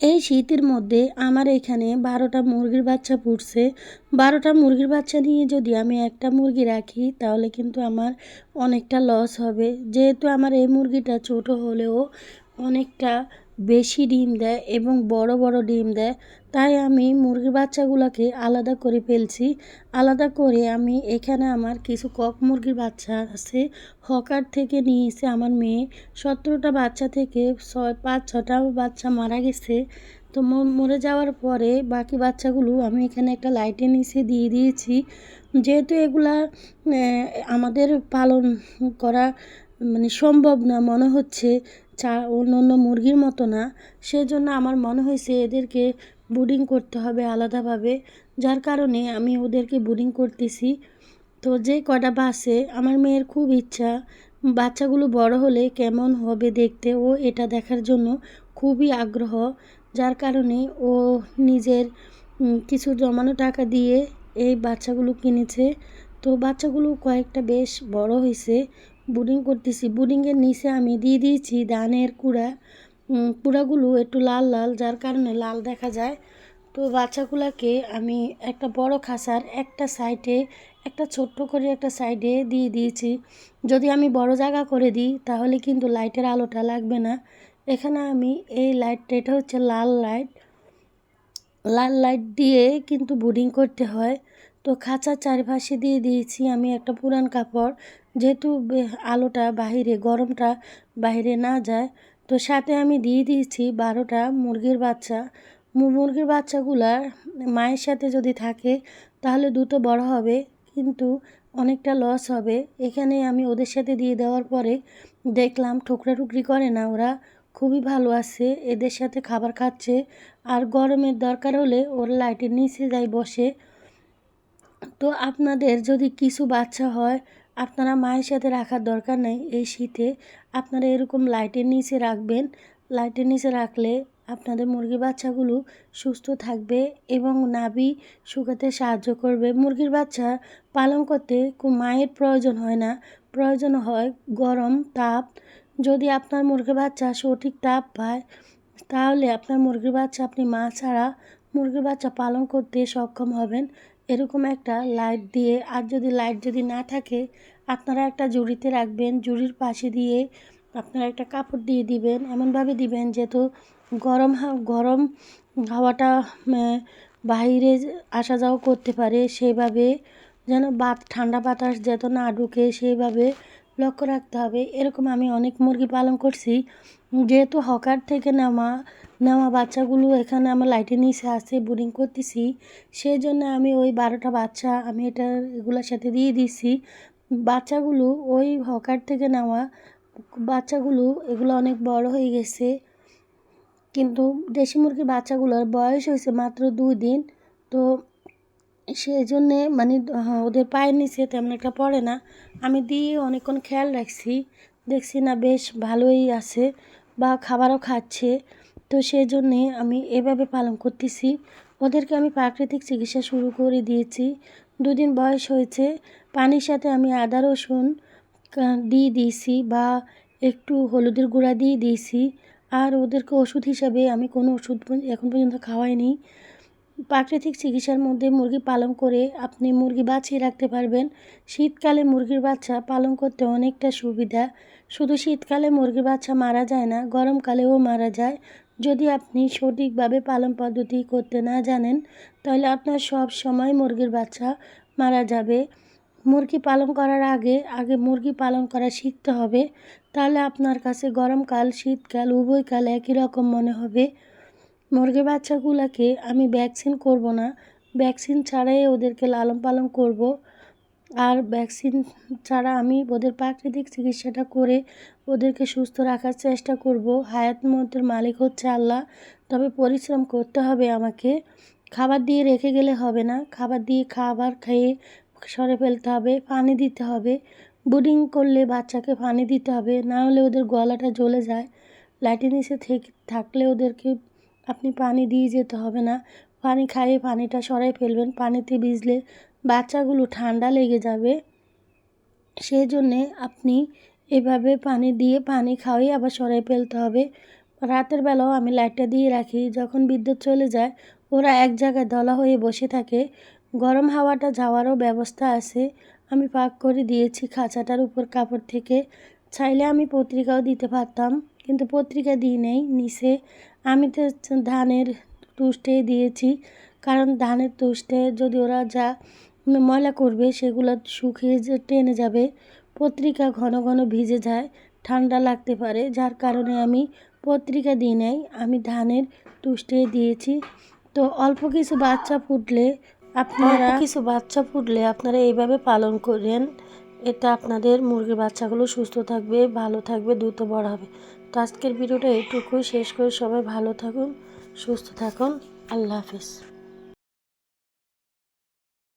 এই শীতের মধ্যে আমার এখানে বারোটা মুরগির বাচ্চা ফুটছে বারোটা মুরগির বাচ্চা নিয়ে যদি আমি একটা মুরগি রাখি, তাহলে কিন্তু আমার অনেকটা লস হবে। যেহেতু আমার এই মুরগিটা ছোট হলেও অনেকটা বেশি ডিম দেয় এবং বড় বড় ডিম দেয়, তাই আমি মুরগির বাচ্চাগুলোকে আলাদা করে ফেলছি। আলাদা করে আমি এখানে আমার কিছু কক মুরগির বাচ্চা আছে, হকার থেকে নিয়েছে আমার মেয়ে। সতেরোটা বাচ্চা থেকে ছয়, পাঁচ, ছটা বাচ্চা মারা গেছে। তো মরে যাওয়ার পরে বাকি বাচ্চাগুলো আমি এখানে একটা লাইটের নিচে দিয়ে দিয়েছি। যেহেতু এগুলা আমাদের পালন করা মানে সম্ভব না মনে হচ্ছে চা অন্য অন্য মুরগির মতো না। সেজন্য আমার মনে হয়েছে এদেরকে বুডিং করতে হবে আলাদাভাবে। যার কারণে আমি ওদেরকে বুডিং করতেছি। তো যে কটা বাসে, আমার মেয়ের খুব ইচ্ছা। বাচ্চাগুলো বড় হলে কেমন হবে দেখতে, ও এটা দেখার জন্য খুবই আগ্রহ। যার কারণে ও নিজের কিছু জমানো টাকা দিয়ে এই বাচ্চাগুলো কিনেছে। তো বাচ্চাগুলো কয়েকটা বেশ বড় হয়েছে। বুডিং করতেছি। বুডিংয়ের নিচে আমি দিয়ে দিয়েছি ধানের কুড়া। কুড়াগুলো একটু লাল লাল, যার কারণে লাল দেখা যায়। তো বাচ্চাগুলোকে আমি একটা বড় খাসার একটা সাইডে, একটা ছোট্ট করে একটা সাইডে দিয়ে দিয়েছি। যদি আমি বড় জায়গা করে দিই, তাহলে কিন্তু লাইটের আলোটা লাগবে না। এখানে আমি এই লাইটটা, এটা হচ্ছে লাল লাইট। লাল লাইট দিয়ে কিন্তু বুডিং করতে হয়। তো খাঁচার চারিপাশে দিয়ে দিয়েছি আমি একটা পুরান কাপড়। যেহেতু আলোটা বাহিরে, গরমটা বাহিরে না যায়, তো সাথে আমি দিয়ে দিয়েছি বারোটা মুরগির বাচ্চা। মুরগির বাচ্চাগুলা মায়ের সাথে যদি থাকে, তাহলে দুটো বড় হবে, কিন্তু অনেকটা লস হবে। এখানে আমি ওদের সাথে দিয়ে দেওয়ার পরে দেখলাম টুকরা টুকরি করে না ওরা, খুবই ভালো আছে, এদের সাথে খাবার খাচ্ছে। আর গরমের দরকার হলে ওর লাইটের নিচে যাই বসে তো আপনাদের যদি কিছু বাচ্চা হয়, আপনারা মায়ের সাথে রাখার দরকার নেই এই শীতে। আপনারা এরকম লাইটের নিচে রাখবেন। লাইটের নিচে রাখলে আপনাদের মুরগি বাচ্চাগুলো সুস্থ থাকবে এবং নাভি শুকাতে সাহায্য করবে। মুরগির বাচ্চা পালন করতে মায়ের প্রয়োজন হয় না। প্রয়োজন হয় গরম তাপ। যদি আপনার মুরগির বাচ্চা সঠিক তাপ পায়, তাহলে আপনার মুরগির বাচ্চা আপনি মা ছাড়া মুরগির বাচ্চা পালন করতে সক্ষম হবেন। এরকম একটা লাইট দিয়ে, আর যদি লাইট যদি না থাকে, আপনারা একটা জুড়িতে রাখবেন। জুড়ির পাশে দিয়ে আপনারা একটা কাপড় দিয়ে দিবেন। এমনভাবে দিবেন যেহেতু গরম গরম হাওয়াটা বাইরে আসা যাওয়া করতে পারে। সেভাবে যেন বাত, ঠান্ডা বাতাস যেত না ঢুকে সেইভাবে লক্ষ্য রাখতে হবে। এরকম আমি অনেক মুরগি পালন করছি। যেহেতু হকার থেকে নেওয়া নেওয়া বাচ্চাগুলো এখানে আমার লাইটের নিচে আসে বোরিং করতেছি। সেই জন্য আমি ওই বারোটা বাচ্চা আমি এটা, এগুলোর সাথে দিয়ে দিছি। বাচ্চাগুলো, ওই হকার থেকে নেওয়া বাচ্চাগুলো, এগুলো অনেক বড় হয়ে গেছে। কিন্তু দেশি মুরগির বাচ্চাগুলোর বয়স হয়েছে মাত্র দুই দিন। তো সেই জন্যে মানে ওদের পায়ের নিচে তেমন একটা পড়ে না। আমি দিয়ে অনেকক্ষণ খেয়াল রাখছি, দেখছি না বেশ ভালোই আছে বা খাবারও খাচ্ছে। তো সেই জন্যে আমি এভাবে পালন করতেছি। ওদেরকে আমি প্রাকৃতিক চিকিৎসা শুরু করে দিয়েছি। দুদিন বয়স হয়েছে, পানির সাথে আমি আদা, রসুন দিয়ে দিয়েছি বা একটু হলুদের গুঁড়া দিয়ে দিয়েছি। আর ওদেরকে ওষুধ হিসাবে আমি কোনো ওষুধ এখন পর্যন্ত খাওয়াইনি। প্রাকৃতিক চিকিৎসার মধ্যে মুরগি পালন করে আপনি মুরগি বাঁচিয়ে রাখতে পারবেন। শীতকালে মুরগির বাচ্চা পালন করতে অনেকটা সুবিধা। শুধু শীতকালে মুরগির বাচ্চা মারা যায় না, গরমকালেও মারা যায়। যদি আপনি সঠিকভাবে পালন পদ্ধতি করতে না জানেন, তাহলে আপনার সব সময় মুরগির বাচ্চা মারা যাবে। মুরগি পালন করার আগে আগে মুরগি পালন করা শিখতে হবে। তাহলে আপনার কাছে গরমকাল, শীতকাল, উভয়কাল একই রকম মনে হবে। মুরগির বাচ্চাগুলোকে আমি ভ্যাকসিন করব না। ভ্যাকসিন ছাড়াই ওদেরকে লালন পালন করব। আর ভ্যাকসিন ছাড়া আমি ওদের প্রাকৃতিক চিকিৎসাটা করে ওদেরকে সুস্থ রাখার চেষ্টা করব। হায়াত মতের মালিক হচ্ছে আল্লাহ। তবে পরিশ্রম করতে হবে আমাকে। খাবার দিয়ে রেখে গেলে হবে না। খাবার দিয়ে খাবার খেয়ে সরে ফেলতে হবে, পানি দিতে হবে। বুডিং করলে বাচ্চাকে পানি দিতে হবে, না হলে ওদের গলাটা জ্বলে যায়। লাইটের নিচে থেকে থাকলে ওদেরকে আপনি পানি দিয়ে যেতে হবে না। পানি খাইয়ে পানিটা সরাই ফেলবেন। পানিতে ভিজলে বাচ্চাগুলো ঠান্ডা লেগে যাবে। সেই জন্যে আপনি এভাবে পানি দিয়ে পানি খাওয়াই আবার সরাই ফেলতে হবে। রাতের বেলাও আমি লাইটটা দিয়ে রাখি। যখন বিদ্যুৎ চলে যায়, ওরা এক জায়গায় দলা হয়ে বসে থাকে। গরম হাওয়াটা যাওয়ারও ব্যবস্থা আছে। আমি পাক করে দিয়েছি খাঁচাটার উপর কাপড় থেকে। চাইলে আমি পত্রিকাও দিতে পারতাম, কিন্তু পত্রিকা দিই নেই, নিচে আমি তো ধানের তুষ্টে দিয়েছি। কারণ ধানের তুষ্টে যদি ওরা যা ময়লা করবে, সেগুলো শুকিয়ে যে টেনে যাবে, পত্রিকা ঘন ঘন ভিজে যায়, ঠান্ডা লাগতে পারে। যার কারণে আমি পত্রিকা দিই নাই, আমি ধানের তুষ্টে দিয়েছি। তো অল্প কিছু বাচ্চা ফুটলে আপনারা কিছু বাচ্চা ফুটলে আপনারা এইভাবে পালন করেন। এটা আপনাদের মুরগির বাচ্চাগুলো সুস্থ থাকবে, ভালো থাকবে, দ্রুত বড় হবে। তো আজকের ভিডিওটা এটুকুই শেষ করে সবাই ভালো থাকুন সুস্থ থাকুন। আল্লাহ হাফিজ।